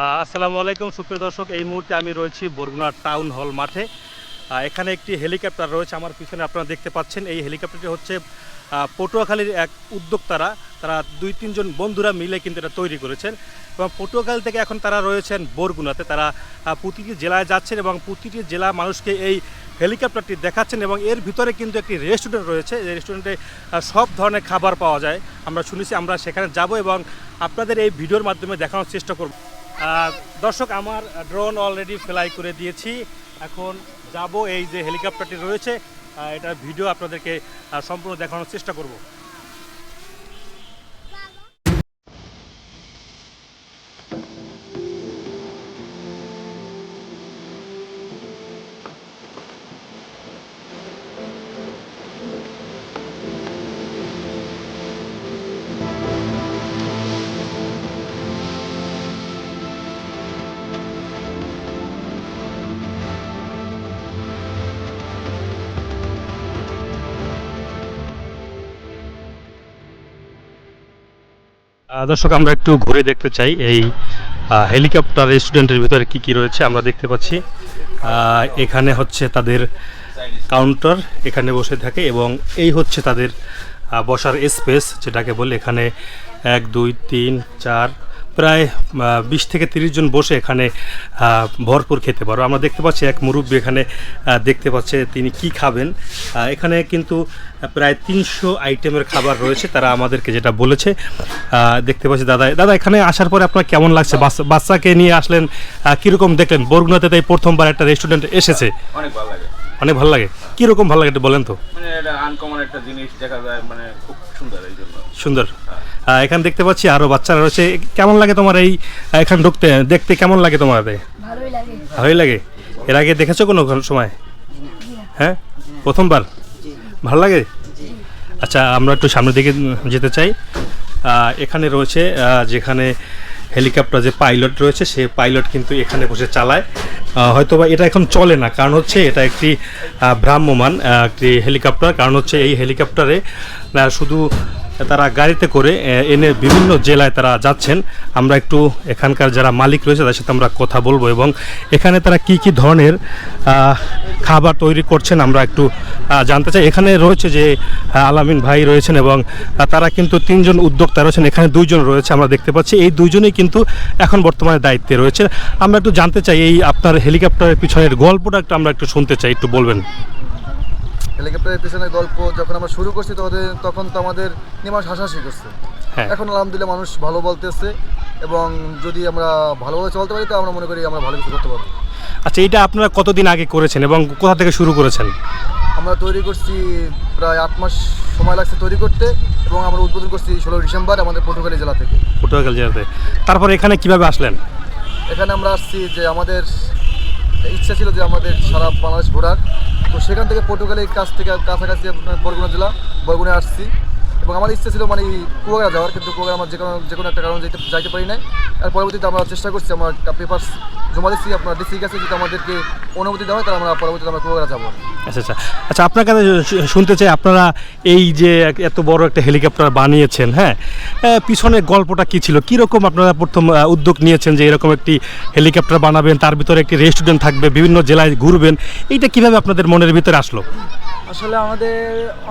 আসসালামু আলাইকুম, সুপ্রিয় দর্শক। এই মুহূর্তে আমি রয়েছি বরগুনা টাউন হল মাঠে। এখানে একটি হেলিকপ্টার রয়েছে আমার পিছনে, আপনারা দেখতে পাচ্ছেন। এই হেলিকপ্টারটি হচ্ছে পটুয়াখালীর এক উদ্যোক্তারা, তারা দুই তিনজন বন্ধুরা মিলে কিন্তু এটা তৈরি করেছেন। এবং পটুয়াখালী থেকে এখন তারা রয়েছেন বরগুনাতে। তারা প্রতিটি জেলায় যাচ্ছেন এবং প্রতিটি জেলা মানুষকে এই হেলিকপ্টারটি দেখাচ্ছেন এবং এর ভিতরে কিন্তু একটি রেস্টুরেন্ট রয়েছে। এই রেস্টুরেন্টে সব ধরনের খাবার পাওয়া যায়। আমরা শুনেছি আমরা সেখানে যাব এবং আপনাদের এই ভিডিওর মাধ্যমে দেখানোর চেষ্টা করব। দর্শক, আমার ড্রোন অলরেডি ফ্লাই করে দিয়েছি। এখন যাব এই যে হেলিকপ্টারটি রয়েছে। এটা ভিডিও আপনাদেরকে সম্পূর্ণ দেখানোর চেষ্টা করব। দর্শক, আমরা একটু ঘুরে দেখতে চাই এই হেলিকপ্টার স্টুডেন্টের ভিতরে কি কি রয়েছে আমরা দেখতে পাচ্ছি। এখানে হচ্ছে তাদের কাউন্টার এখানে বসে থাকে এবং এই হচ্ছে তাদের বসার স্পেস যেটাকে বলে এখানে এক, দুই, তিন, চার প্রায় বিশ থেকে তিরিশ জন বসে এখানে ভরপুর খেতে পারো। আমরা দেখতে পাচ্ছি এক মুরব্বী এখানে দেখতে পাচ্ছে তিনি কি খাবেন। এখানে কিন্তু প্রায় তিনশো আইটেমের খাবার রয়েছে। তারা আমাদেরকে যেটা বলেছে দেখতে পাচ্ছি দাদা। দাদা এখানে আসার পরে আপনার কেমন লাগছে? বাচ্চাকে নিয়ে আসলেন কীরকম দেখলেন? বরগুনাতে তাই প্রথমবার একটা রেস্টুরেন্ট এসেছে। অনেক ভালো লাগে। অনেক ভালো লাগে। কীরকম ভালো লাগে একটু বলেন তো। মানে এটা আনকমন একটা জিনিস দেখা যায় মানে খুব সুন্দর এই জন্য। সুন্দর। আহ, এখানে দেখতে পাচ্ছি আরও বাচ্চারা রয়েছে। কেমন লাগে তোমার এই এখানে ঢুকতে? দেখতে কেমন লাগে তোমার ভালোই লাগে। এর আগে দেখেছ কোনো সময়? হ্যাঁ? প্রথমবার? ভালো লাগে? আচ্ছা আমরা একটু সামনের দিকে যেতে চাই। এখানে রয়েছে যেখানে হেলিকপ্টার যে পাইলট রয়েছে সে পাইলট কিন্তু এখানে বসে চালায়। হয়তো বা এটা এখন চলে না কারণ হচ্ছে এটা একটি ভ্রাম্যমান একটি হেলিকপ্টার। কারণ হচ্ছে এই হেলিকপ্টারে শুধু তারা গাড়িতে করে এনে বিভিন্ন জেলায় তারা যাচ্ছেন। আমরা একটু এখানকার যারা মালিক রয়েছে, তাদের সাথে আমরা কথা বলব এবং এখানে তারা কি কি ধরনের খাবার তৈরি করছেন আমরা একটু জানতে চাই। এখানে রয়েছে যে আলামিন ভাই রয়েছেন এবং তারা কিন্তু তিনজন উদ্যোক্তা রয়েছেন, এখানে দুইজন রয়েছে আমরা দেখতে পাচ্ছি। এই দুইজনেই কিন্তু এখন বর্তমানে দায়িত্বে রয়েছে আমরা একটু জানতে চাই, এই আপনার হেলিকপ্টারের পিছনের গল্পটা একটু আমরা একটু শুনতে চাই, একটু বলবেন। হেলিকপ্টারের পেছনের গল্প যখন আমরা শুরু করছি তখন তখন তো আমাদের নিয়ে মানুষ হাসাহাসি করছে। হ্যাঁ। এখন আলহামদুলিল্লাহ মানুষ ভালো বলতেছে এবং যদি আমরা ভালোভাবে চলতে পারি তো আমরা মনে করি আমরা ভালো কিছু করতে পারব। আচ্ছা এটা আপনারা কতদিন আগে করেছেন এবং কোথা থেকে শুরু করেছেন? আমরা তৈরি করছি প্রায় আট মাস সময় লাগছে তৈরি করতে এবং আমরা উদ্বোধন করছি ষোলো ডিসেম্বর আমাদের পটুয়াখালী জেলা থেকে। পটুয়াখালী জেলাতে। তারপর এখানে কীভাবে আসলেন? এখানে আমরা আসছি যে আমাদের ইচ্ছা ছিল যে আমাদের সারা বাংলাদেশ ঘোরার। তো সেখান থেকে পর্তুগালের কাছ থেকে কাছাকাছি বরগুনা জেলা বরগুনে আসছি। এবং আমার ইচ্ছা ছিল মানে কুয়াগাড়া যাওয়ার, কিন্তু কুয়াগাড়া আমার যে কোনো যে কোনো একটা কারণে যাইতে যাইতে পারি নাই। আর পরবর্তীতে আমরা চেষ্টা করছি, আমার একটা পেপার জমা দিচ্ছি আপনার ডিসি কাছে যদি আমাদেরকে অনুমতি দেওয়া হয়, তাহলে আমরা পরবর্তীতে আমরা কুয়াগাড়া যাব। আচ্ছা আচ্ছা। আচ্ছা আপনার কাছে শুনতে চাই, আপনারা এই যে এত বড় একটা হেলিকপ্টার বানিয়েছেন হ্যাঁ? পিছনের গল্পটা কি ছিল? কীরকম আপনারা প্রথম উদ্যোগ নিয়েছেন যে এরকম একটি হেলিকপ্টার বানাবেন, তার ভিতরে একটি রেস্টুরেন্ট থাকবে, বিভিন্ন জেলায় ঘুরবেন, এইটা কীভাবে আপনাদের মনের ভিতরে আসলো? আসলে আমাদের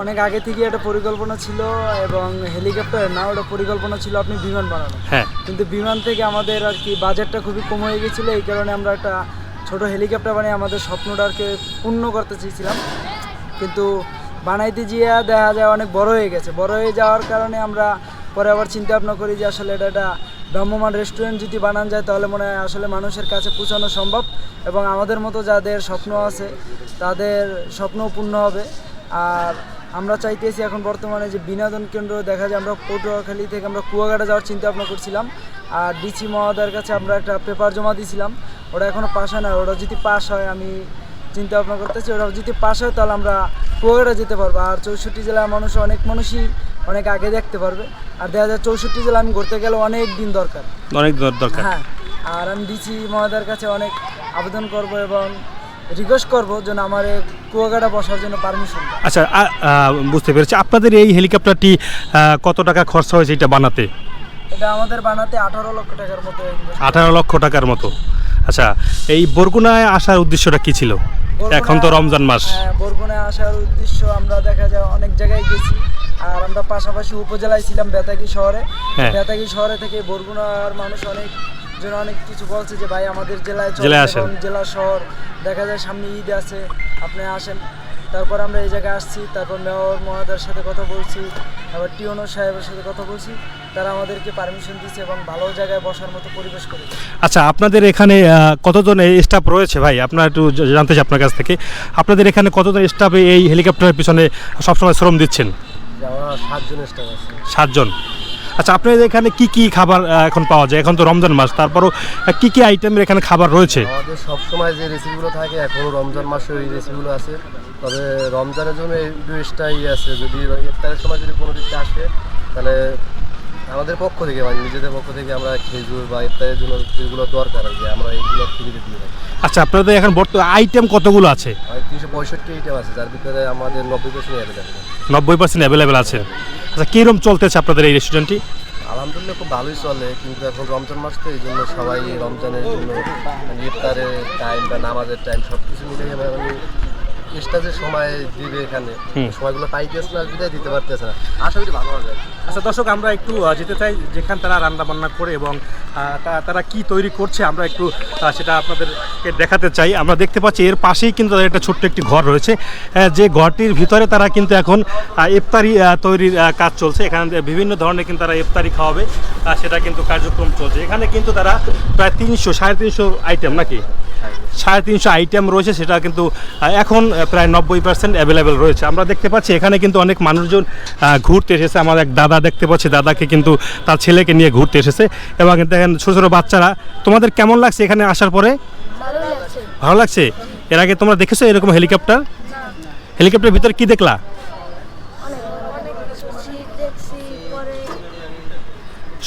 অনেক আগে থেকে একটা পরিকল্পনা ছিল এবং হেলিকপ্টার না ওটা পরিকল্পনা ছিল আপনি বিমান বানানো। হ্যাঁ। কিন্তু বিমান থেকে আমাদের আর কি বাজেটটা খুবই কম হয়ে গেছিল এই কারণে আমরা একটা ছোট হেলিকপ্টার বানিয়ে আমাদের স্বপ্নটাকে পূর্ণ করতে চেয়েছিলাম। কিন্তু বানাইতে গিয়ে দেখা যায় অনেক বড় হয়ে গেছে। বড় হয়ে যাওয়ার কারণে আমরা পরে আবার চিন্তা ভাবনা করি যে আসলে এটা একটা ভ্রাম্যমান রেস্টুরেন্ট যদি বানান যায়, তাহলে মনে হয় আসলে মানুষের কাছে পৌঁছানো সম্ভব এবং আমাদের মতো যাদের স্বপ্ন আছে, তাদের স্বপ্ন পূর্ণ হবে। আর আমরা চাইতেছি এখন বর্তমানে যে বিনোদন কেন্দ্র, দেখা যায় আমরা পটুয়াখালী থেকে আমরা কুয়াকাটা যাওয়ার চিন্তা ভাবনা করছিলাম। আর ডিসি মহোদয়ের কাছে আমরা একটা পেপার জমা দিয়েছিলাম ওটা এখনও পাস হয় না, ওটা যদি পাস হয়, আমি চিন্তা ভাবনা করতেছি, ওটা যদি পাস হয়, তাহলে আমরা কুয়াকাটা যেতে পারব। আর চৌষট্টি জেলার মানুষ, অনেক মানুষই অনেক আগে দেখতে পারবে। আর দেখা যায় চৌষট্টি জেলা আমি ঘুরতে গেলে অনেক দিন দরকার। অনেক দর- দরকার। হ্যাঁ আর আমি ডিসি মহোদয়ের কাছে অনেক আবেদন করব এবং রিকোয়েস্ট করব যেন আমার এই কুয়াকাটা বসার জন্য পারমিশন আচ্ছা বুঝতে পেরেছি। আপনাদের এই হেলিকপ্টারটি কত টাকা খরচা হয়েছে এটা বানাতে? এটা আমাদের বানাতে আঠারো লক্ষ টাকার মতো আঠারো লক্ষ টাকার মতো। আচ্ছা এই বরগুনায় আসার উদ্দেশ্যটা কি ছিল? এখন তো রমজান মাস। হ্যাঁ বরগুনায় আসার উদ্দেশ্য আমরা দেখা যায় অনেক জায়গায় গেছি। আর আমরা পাশাপাশি উপজেলায় ছিলাম বেতাগি শহরে। হ্যাঁ। বেতাগি শহরে থেকে বরগুনার মানুষ অনেক জন অনেক কিছু বলছে যে ভাই আমাদের জেলায় জেলায় আসেন। জেলা শহর দেখা যায় সামনে ঈদ আছে আপনি আসেন। তারপর আমরা এই জায়গায় আসছি তারপর মেয়র মহাদার সাথে কথা বলছি আবার টিওনো সাহেবের সাথে কথা বলছি। তারা আমাদেরকে পারমিশন দিচ্ছে এবং ভালো জায়গায় বসার মতো পরিবেশ করে আচ্ছা আপনাদের এখানে কতজন স্টাফ রয়েছে ভাই? আপনার একটু জানতে চাই আপনার কাছ থেকে। আপনাদের এখানে কতজন স্টাফ এই হেলিকপ্টারের পিছনে সবসময় শ্রম দিচ্ছেন? সাতজন স্টাফ আছে। সাতজন। আচ্ছা আপনাদের এখানে কি কি খাবার এখন পাওয়া যায়? এখন তো রমজান মাস তারপরও কি কি আইটেমের এখানে খাবার রয়েছে? আমাদের সবসময় যে রেসিপিগুলো থাকে এখনও রমজান মাসে ওই রেসিপিগুলো আছে। তবে রমজানের জন্য এই ডুয়েসটাই আছে। যদি ইফতারের সময় যদি কোনো দিকটা আসে তাহলে আমাদের পক্ষ থেকে মানে নিজেদের পক্ষ থেকে আমরা খেজুর বা ইফতারের জন্য যেগুলো দরকার কি আমরা এইগুলো ফ্রিতে দিয়ে থাকি। আচ্ছা আপনাদের এখন বর্তমান আইটেম কতগুলো আছে? তিনশো পঁয়ষট্টি আইটেম আছে যার ভিতরে আমাদের নব্বই পার্সেন্ট অ্যাভেলেবেল নব্বই পার্সেন্ট অ্যাভেলেবেল আছে। আচ্ছা কীরকম চলতেছে আপনাদের এই রেস্টুরেন্টটি আলহামদুলিল্লাহ খুব ভালোই চলে কিন্তু এখন রমজান মাস তো এই জন্য সবাই রমজানের জন্য ইফতারের টাইম বা নামাজের টাইম সব কিছু মিলে মানে এক্সট্রা যে সময় দিবে এখানে সময়গুলো পাইতেছে না বিদায় দিতে পারতেছে না। আশা করি ভালো হবে। আচ্ছা দর্শক আমরা একটু যেতে চাই যেখানে তারা রান্না বান্না করে এবং তারা কি তৈরি করছে আমরা একটু সেটা আপনাদেরকে দেখাতে চাই। আমরা দেখতে পাচ্ছি এর পাশেই কিন্তু তাদের একটা ছোট্ট একটি ঘর রয়েছে। যে ঘরটির ভিতরে তারা কিন্তু এখন ইফতারি তৈরির কাজ চলছে। এখানে বিভিন্ন ধরনের কিন্তু তারা ইফতারি খাওয়াবে সেটা কিন্তু কার্যক্রম চলছে। এখানে কিন্তু তারা প্রায় তিনশো সাড়ে তিনশো আইটেম নাকি? সাড়ে তিনশো আইটেম রয়েছে, সেটা কিন্তু এখন প্রায় নব্বই পার্সেন্ট অ্যাভেলেবেল রয়েছে। আমরা দেখতে পাচ্ছি, এখানে কিন্তু অনেক মানুষজন ঘুরতে এসেছে। আমার এক দাদা দেখতে পাচ্ছি, দাদাকে কিন্তু তার ছেলেকে নিয়ে ঘুরতে এসেছে। এবং দেখেন, ছোটো ছোটো বাচ্চারা, তোমাদের কেমন লাগছে এখানে আসার পরে? ভালো লাগছে? এর আগে তোমরা দেখেছ এরকম হেলিকপ্টার? হেলিকপ্টারের ভিতরে কি দেখলা?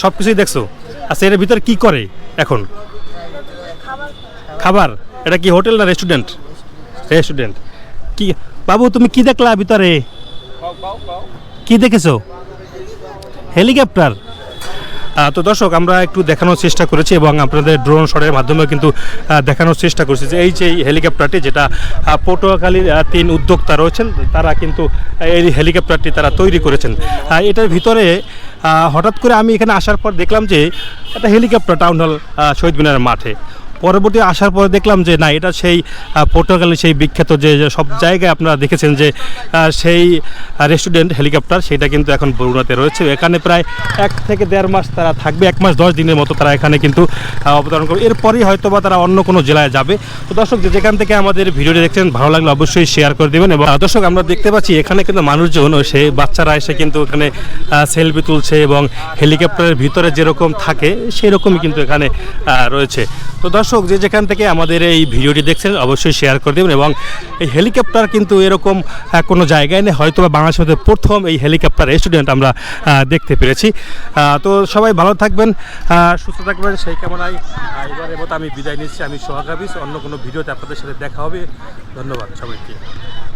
সব কিছুই দেখছ? আচ্ছা এর ভিতরে কি করে এখন? খাবার? এটা কি হোটেল না রেস্টুরেন্ট রেস্টুরেন্ট কি, বাবু, তুমি কি দেখলা ভিতরে? কি দেখেছ? হেলিকপ্টার তো দর্শক, আমরা একটু দেখানোর চেষ্টা করেছি এবং আপনাদের ড্রোন শটের মাধ্যমে কিন্তু দেখানোর চেষ্টা করেছি যে এই যে হেলিকপ্টারটি যেটা পটুয়াখালীর তিন উদ্যোক্তা রয়েছেন, তারা কিন্তু এই হেলিকপ্টারটি তারা তৈরি করেছেন। এটার ভিতরে হঠাৎ করে আমি এখানে আসার পর দেখলাম যে, একটা হেলিকপ্টার টাউন হল শহীদ মিনারের মাঠে। পরবর্তী আসার পরে দেখলাম যে না, এটা সেই পটুয়াখালী সেই বিখ্যাত যে সব জায়গায় আপনারা দেখেছেন যে সেই রেস্টুরেন্ট, হেলিকপ্টার, সেটা কিন্তু এখন বরুণাতে রয়েছে। এখানে প্রায় এক থেকে দেড় মাস তারা থাকবে, এক মাস দশ দিনের মতো তারা এখানে কিন্তু অবতরণ করবে। এরপরেই হয়তো বা তারা অন্য কোনো জেলায় যাবে। তো দর্শক যেখান থেকে আমাদের ভিডিওটি দেখছেন, ভালো লাগলে অবশ্যই শেয়ার করে দেবেন এবং দর্শক, আমরা দেখতে পাচ্ছি এখানে কিন্তু মানুষজন সে বাচ্চারা এসে কিন্তু এখানে সেলফি তুলছে এবং হেলিকপ্টারের ভিতরে যেরকম থাকে সেই রকমই কিন্তু এখানে রয়েছে। তো দর্শক যে যেখান থেকে আমাদের এই ভিডিওটি দেখছেন, অবশ্যই শেয়ার করে দেবেন এবং এই হেলিকপ্টার কিন্তু এরকম কোনো জায়গায় নেই। হয়তো বা প্রথম এই হেলিকপ্টার স্টুডেন্ট আমরা দেখতে পেরেছি। তো সবাই ভালো থাকবেন সুস্থ থাকবেন, সেই কামনায় এবারের মতো আমি বিদায় নিচ্ছি। আমি সোহাগ অন্য কোনো ভিডিওতে আপনাদের সাথে দেখা হবে। ধন্যবাদ সবাইকে।